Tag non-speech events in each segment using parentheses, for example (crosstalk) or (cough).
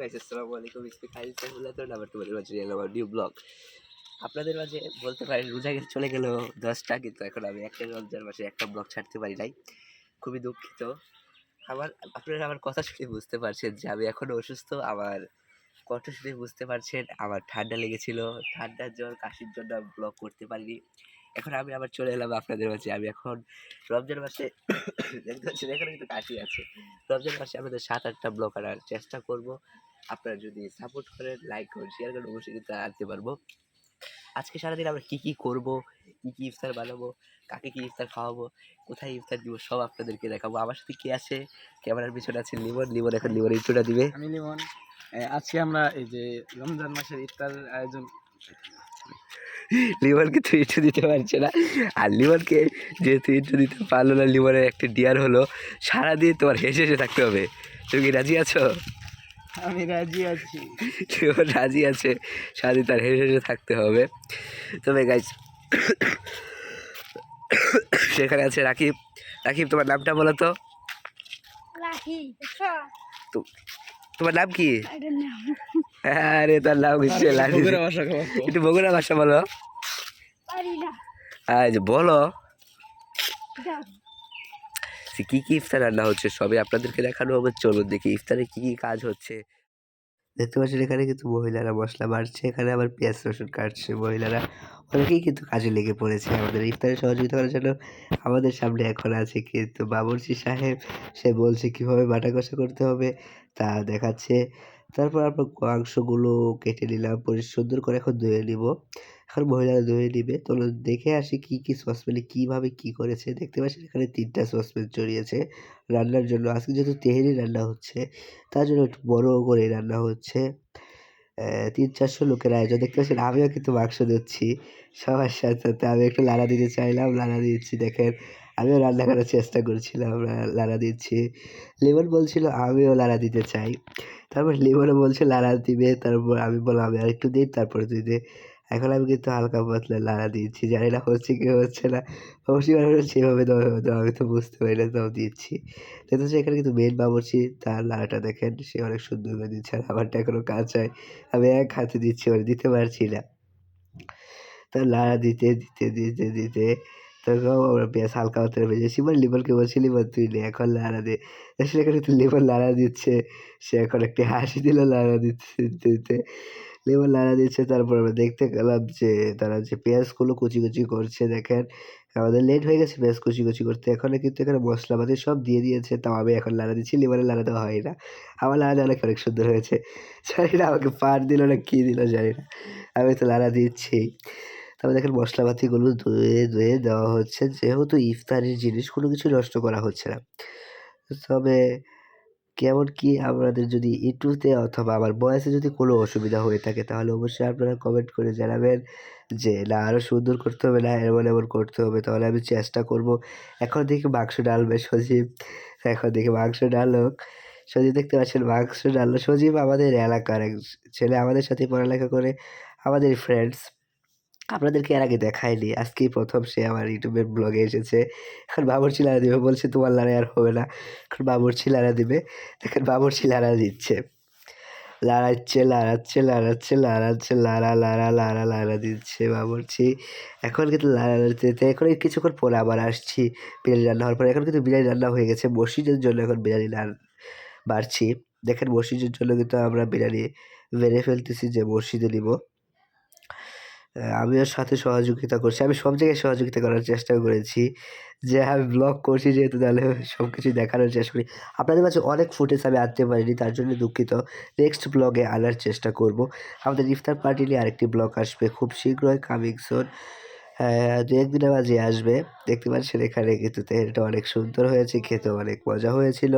Guys আসসালামু আলাইকুম। মাঝে আমার নিউ ব্লগ আপনাদের মাঝে বলতে পারেন, রোজা গেছে চলে গেল দশটা, কিন্তু এখন আমি একটা রমজান মাসে একটা ব্লগ ছাড়তে পারি নাই। খুবই দুঃখিত। আমার, আপনারা আমার কথা শুনে বুঝতে পারছেন যে আমি এখনও অসুস্থ। আমার কথা শুনে বুঝতে পারছেন, আমার ঠান্ডা লেগেছিল। ঠান্ডার জ্বর, কাশির জন্য ব্লগ করতে পারিনি। এখন আমি আবার চলে এলাম আপনাদের মাঝে। আমি এখন রমজান মাসে (coughs) দেখতে পাচ্ছেন, এখানে কিন্তু কাশি আছে। রমজান মাসে আমাদের সাত আটটা ব্লগ আনার চেষ্টা করব। আপনারা যদি সাপোর্ট করেন লাইক করেন শেয়ার করেন, অবশ্যই কিন্তু আনতে পারব। আজকে সারাদিন আমরা কী কী করব, কী কী ইফতার বানাবো, কাকে কী ইফতার খাওয়াবো, কোথায় ইফতার দিব, সব আপনাদেরকে দেখাবো। আমার সাথে কে আছে? ক্যামেরার পিছনে আছে লিমন। লিমন এখন লিমন ইন্ট্রোটা দিবে। আমি লিমন। আজকে আমরা এই যে রমজান মাসের ইফতার আয়োজন লিমনকে তুই ইন্ট্রো দিতে পারছে না। আর লিমনকে যেহেতু ইন্ট্রো দিতে পারল না লিমনের একটা ডিয়ার হলো সারাদিন তোমার হেসে হেসে থাকতে হবে। তুমি কি রাজি আছো? আমি রাজি আছি। লিমন রাজি আছে সারা সারাদিন তার হেসে হেসে থাকতে হবে। তবে গাইজ সেখানে আছে রাকিব। রাকিব তোমার নামটা বলো তো। রাখি তোমার নাম কি? আরে তার নাম তো। একটু বগুড়া ভাষা বলো। পারি না। আজ বলো। কী কী ইফতার রান্না হচ্ছে সবই আপনাদেরকে দেখানো হবে। চলুন দেখি ইফতারে কি কি কাজ হচ্ছে। দেখতে পাচ্ছেন এখানে কিন্তু মহিলারা মশলা বাড়ছে এখানে আবার পেঁয়াজ রসুন কাটছে মহিলারা। অনেকেই কিন্তু কাজে লেগে পড়েছে আমাদের। ইফতারে সহযোগিতা করার জন্য আমাদের সামনে এখন আছে কিন্তু বাবুর্চি সাহেব। সে বলছে কীভাবে বাটা কষা করতে হবে তা দেখাচ্ছে। তারপর আমরা মাংসগুলো কেটে নিলাম পরে সুন্দর করে এখন ধুয়ে নিব। এখন মহিলারা ধুয়ে নিবে। তো দেখে আসি কী কী সসপ্যানে কীভাবে কী করেছে। দেখতে পাচ্ছেন এখানে তিনটা সসপ্যান চড়িয়েছে রান্নার জন্য। আজকে যেহেতু তেহেরি রান্না হচ্ছে, তার জন্য একটু বড় করে রান্না হচ্ছে। তিন, চারশো লোকের আয়োজন। দেখতে পাচ্ছেন আমিও কিন্তু মাংস দিচ্ছি সবার সাথে। সাথে আমি একটু লাড়া দিতে চাইলাম লাড়া দিচ্ছি দেখেন। আমিও রান্না করার চেষ্টা করছিলাম লাড়া দিচ্ছি। লিমন বলছিল, আমিও লাড়া দিতে চাই। তারপর লিমনও বলছে লাড়া দিবে। তারপর আমি বললাম, আমি আর একটু দিই, তারপর তুই দে এখন আমি কিন্তু হালকা পাতলা লাড়া দিচ্ছি, জানি না হচ্ছে কি হচ্ছে না। অবশ্যই হবে তো আমি তো বুঝতে পারি না তাও দিচ্ছি। দেখতে এখানে কিন্তু মেন বাবুর্চি, তার লাড়াটা দেখেন, সে অনেক সুন্দর করে দিচ্ছে আর আমারটা এখনও কাঁচায় আমি এক হাতে দিচ্ছি মানে দিতে পারছি না। তার লাড়া দিতে দিতে দিতে দিতে, তখন আমরা বেশ হালকা হাতে ভেজেছি মানে লিমনকে বলছি লিমন তুই নে, এখন লাড়া দে। সেখানে তো লিমন লাড়া দিচ্ছে, সে এখন একটি হাসি দিল, লাড়া দিতে দিতে। দিতে লেবু লাড়া দিচ্ছে তারপর আমরা দেখতে গেলাম যে তারা যে পেঁয়াজগুলো কুচি কুচি করছে, দেখেন। আমাদের লেট হয়ে গেছে পেঁয়াজ কুচি কুচি করতে। এখন কিন্তু এখানে মশলাপাতি সব দিয়ে দিয়েছে, তাও আমি এখন লাড়া দিচ্ছি লিভারে লাড়া দেওয়া হয় না। আমার লাড়া অনেক অনেক সুন্দর হয়েছে। জানি না আমাকে পার দিল না কী দিল, জানি না। আমি তো লাড়া দিচ্ছি। তারপর দেখেন মশলাপাতিগুলো ধুয়ে ধুয়ে দেওয়া হচ্ছে, যেহেতু ইফতারের জিনিস কোনো কিছু নষ্ট করা হচ্ছে না। তবে কেমন কি আপনাদের যদি ইটুতে অথবা আমার বয়সে যদি কোনো অসুবিধা হয়ে থাকে, তাহলে অবশ্যই আপনারা কমেন্ট করে জানাবেন যে, না আরও সুন্দর করতে হবে না, এমন এমন করতে হবে। তাহলে আমি চেষ্টা করব। এখন দেখি মাংস ডালবে সজীব। এখন দেখি মাংস ডালক সজীব দেখতে পাচ্ছেন, মাংস ডাল সজীব আমাদের এলাকার এক ছেলে, আমাদের সাথে পড়ালেখা করে, আমাদের ফ্রেন্ডস আপনাদেরকে এর আগে দেখায়নি। আজকেই প্রথম সে আমার ইউটিউবের ব্লগে এসেছে। এখন বাবুর্চি লাড়া দিবে বলছে, তোমার লড়াই আর হবে না। এখন বাবুর্চি লাড়া দিবে। দেখেন বাবুর্চি লাড়া দিচ্ছে। লাড়াচ্ছে লাড়াচ্ছে লাড়াচ্ছে লাড়াচ্ছে, লাড়া লাড়া লাড়া লাড়া দিচ্ছে বাবুর্চি। এখন কিন্তু লাড়া দিতে, এখন কিছুক্ষণ পরে আবার আসছি বিরিয়ানি রান্না হওয়ার পরে। এখন কিন্তু বিরিয়ানি রান্না হয়ে গেছে। মসজিদের জন্য এখন বিরিয়ানি বাড়ছি। দেখেন মসজিদের জন্য কিন্তু আমরা বিরিয়ানি বেড়ে ফেলতেছি যে মসজিদে নিব। আমিও সাথে সহযোগিতা করছি। আমি সব জায়গায় সহযোগিতা করার চেষ্টা করেছি। যে আমি ব্লগ করছি যেহেতু, তাহলে সব কিছুই দেখানোর চেষ্টা করি। আপনাদের কাছে অনেক ফুটেজ আমি আনতে পারিনি, তার জন্য দুঃখিত। নেক্সট ব্লগে আনার চেষ্টা করব। আমাদের ইফতার পার্টি নিয়ে আরেকটি ব্লগ আসবে। খুব শীঘ্রই কামিং সোন দু একদিনের মাঝে আসবে। দেখতে পাচ্ছেন এখানে কিন্তু তেলটা অনেক সুন্দর হয়েছে খেতে অনেক মজা হয়েছিল।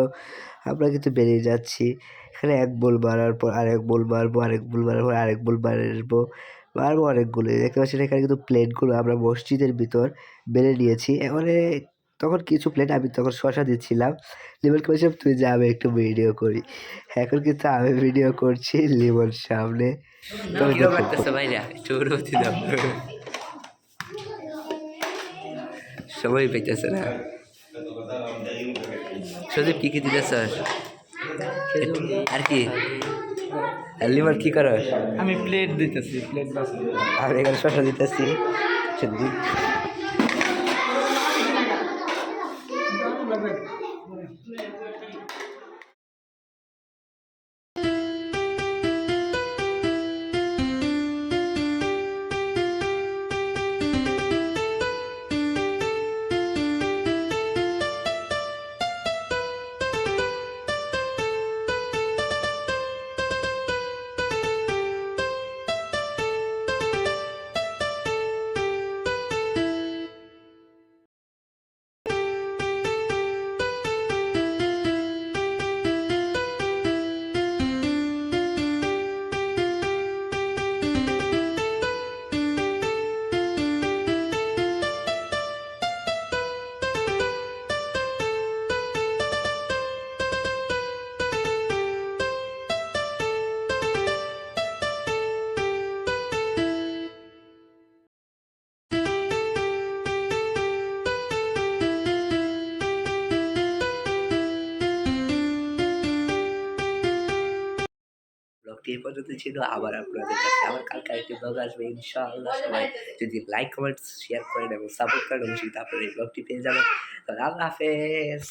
আমরা কিন্তু বেরিয়ে যাচ্ছি। এখানে এক বোল মারার পর আরেক বোল মারবো, আরেক বোল মারার পর আরেক বোল মারবো। মারবো অনেকগুলো। দেখতে পাচ্ছেন এখানে কিন্তু প্লেটগুলো আমরা মসজিদের ভিতর বেড়ে নিয়েছি। এবারে তখন কিছু প্লেট আমি তখন শশা দিচ্ছিলাম। লিমনকে বলছিলাম তুই যা আমি একটু ভিডিও করি। এখন কিন্তু আমি ভিডিও করছি লিমন সামনে। সময় পেতেছে না। সজীব কি কি দিতেছ? আর কি? লিমার কি করো আমি প্লেট দিতেছি প্লেট আর এখানে শশা দিতেছি। ব্লগটি এ পর্যন্ত ছিল। আবার আপনাদের কাছে আবার কালকে আরেকটি ব্লগ আসবে, ইনশাআল্লাহ। সবাই যদি লাইক কমেন্ট শেয়ার করেন এবং সাপোর্ট করেন, অবশ্যই আপনারা এই ব্লগটি পেয়ে যাবেন। তাহলে আল্লাহ হাফেজ।